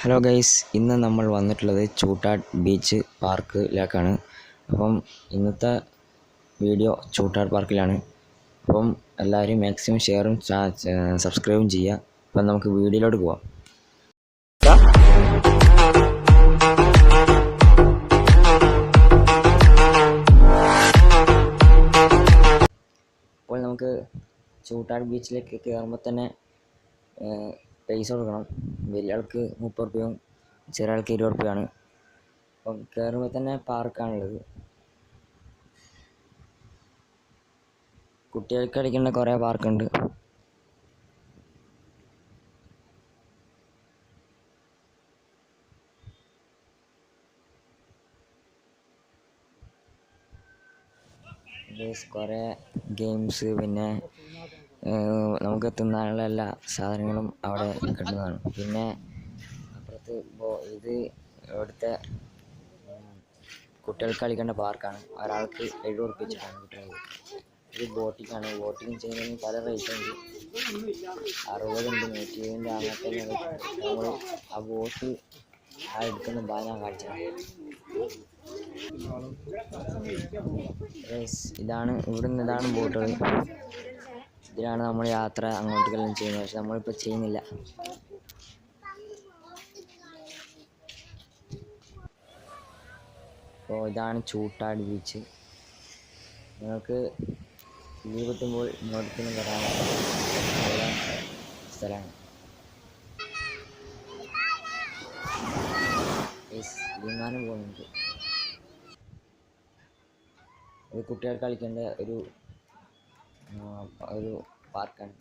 Hello guys ഇന്ന് നമ്മൾ വന്നിട്ടുള്ളത് ചൂട്ടാട് ബീച്ച് പാർക്കിലേക്കാണ്. അപ്പം ഇന്നത്തെ വീഡിയോ ചൂട്ടാട് പാർക്കിലാണ്. അപ്പം എല്ലാവരും മാക്സിമം ഷെയറും സബ്സ്ക്രൈബും ചെയ്യുക. അപ്പം നമുക്ക് വീഡിയോയിലോട്ട് പോവാം. അപ്പോൾ നമുക്ക് ചൂട്ടാട് ബീച്ചിലേക്ക് കയറുമ്പോൾ തന്നെ പൈസ കൊടുക്കണം. വലിയ ആൾക്ക് മുപ്പത് റുപ്യയും ചെറിയ ആൾക്ക് ഇരുപത് റുപ്യയാണ് അപ്പം കയറുമ്പോൾ തന്നെ പാർക്കാണുള്ളത്. കുട്ടികൾക്ക് കളിക്കേണ്ട കുറേ പാർക്കുണ്ട്. കുറേ ഗെയിംസ് പിന്നെ നമുക്ക് തിന്നാനുള്ള എല്ലാ സാധനങ്ങളും അവിടെ കിട്ടുന്നതാണ് പിന്നെ അപ്പുറത്ത് ഇപ്പോൾ ഇത് ഇവിടുത്തെ കുട്ടികൾക്ക് കളിക്കേണ്ട പാർക്കാണ്. ഒരാൾക്ക് എഴുപത് ഉറുപ്പ്യ വെച്ചിട്ടാണ് കിട്ടുന്നത് ഇത് ബോട്ടിംഗ് ആണ് ബോട്ടിംഗ് ചെയ്യുന്നതിന് പല റേറ്റ് ഉണ്ട്. അറുപതുണ്ട് നൂറ്റി ഇരുപതിന്റെ അങ്ങനത്തെ നമ്മൾ ആ ബോട്ട് ആ എടുക്കുന്ന ബാന കാണിച്ചത്. ഇതാണ് ഇവിടുന്ന് ഇതാണ് ബോട്ടുകൾ ഇതിലാണ് നമ്മൾ യാത്ര അങ്ങോട്ടേക്കെല്ലാം ചെയ്യുന്നത്. പക്ഷെ നമ്മളിപ്പോൾ ചെയ്യുന്നില്ല. അപ്പോൾ ഇതാണ് ചൂട്ടാട് ബീച്ച് നിങ്ങൾക്ക് ലീവ് കിട്ടുമ്പോൾ ഇങ്ങോട്ടേക്കൊന്നും വരാൻ നല്ല സ്ഥലമാണ്. വിമാനം പോകുന്നുണ്ട്. ഒരു കുട്ടികൾ കളിക്കേണ്ട ഒരു ഒരു പാർക്കാണ്.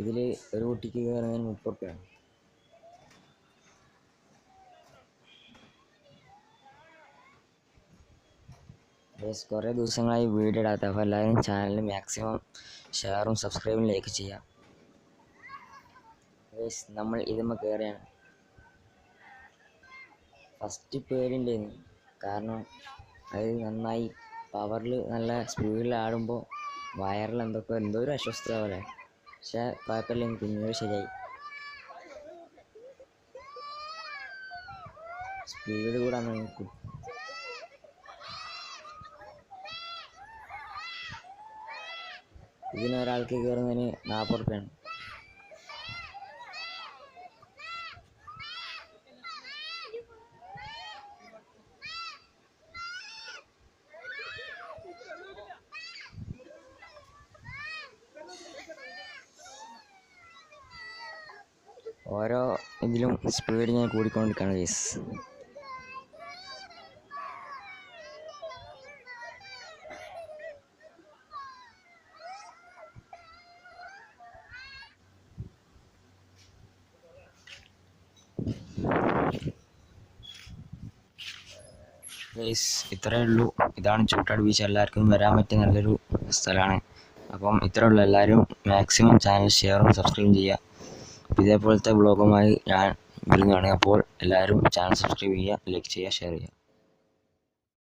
ഇതിൽ ഒരു കുട്ടിക്ക് കയറുന്നതിന് മുപ്പത് റുപ്യാണ് ഗൈസ് കുറേ ദിവസങ്ങളായി വീഡിയോ ഇടാത്ത. അപ്പോൾ എല്ലാവരും ചാനൽ മാക്സിമം ഷെയറും സബ്സ്ക്രൈബും ലൈക്ക് ചെയ്യാം. നമ്മൾ ഇതുമ്മ കയറിയാണ് ഫസ്റ്റ് പേടിണ്ടായിരുന്നു കാരണം അത് നന്നായി പവറിൽ നല്ല സ്പീഡിൽ ആടുമ്പോൾ വയറിൽ എന്തൊക്കെ എന്തോ ഒരു അസ്വസ്ഥത പോലെ പക്ഷേ എനിക്ക് പിന്നീട് ശരിയായി. സ്പീഡ് കൂടാൻ നോക്കും. ഇതിനൊരാൾക്ക് കയറുന്നതിന് നാൽപ്പത് റുപ്യാണ് ഓരോ ഇതിലും സ്പീഡ് ഞാൻ കൂടിക്കൊണ്ടിരിക്കുകയാണ് ഗൈസ് ഗൈസ് ഇത്രയേ ഉള്ളൂ. ഇതാണ് ചൂട്ടാട് ബീച്ച് എല്ലാവർക്കും വരാൻ പറ്റിയ നല്ലൊരു സ്ഥലമാണ്. അപ്പം ഇത്രയേ ഉള്ളൂ. എല്ലാവരും മാക്സിമം ചാനൽ ഷെയറും സബ്സ്ക്രൈബും ചെയ്യുക. ഇതേപോലത്തെ വ്ളോഗുമായി ഞാൻ വരുന്നതാണ് അപ്പോൾ എല്ലാവരും ചാനൽ സബ്സ്ക്രൈബ് ചെയ്യുക ലൈക്ക് ചെയ്യുക ഷെയർ ചെയ്യുക.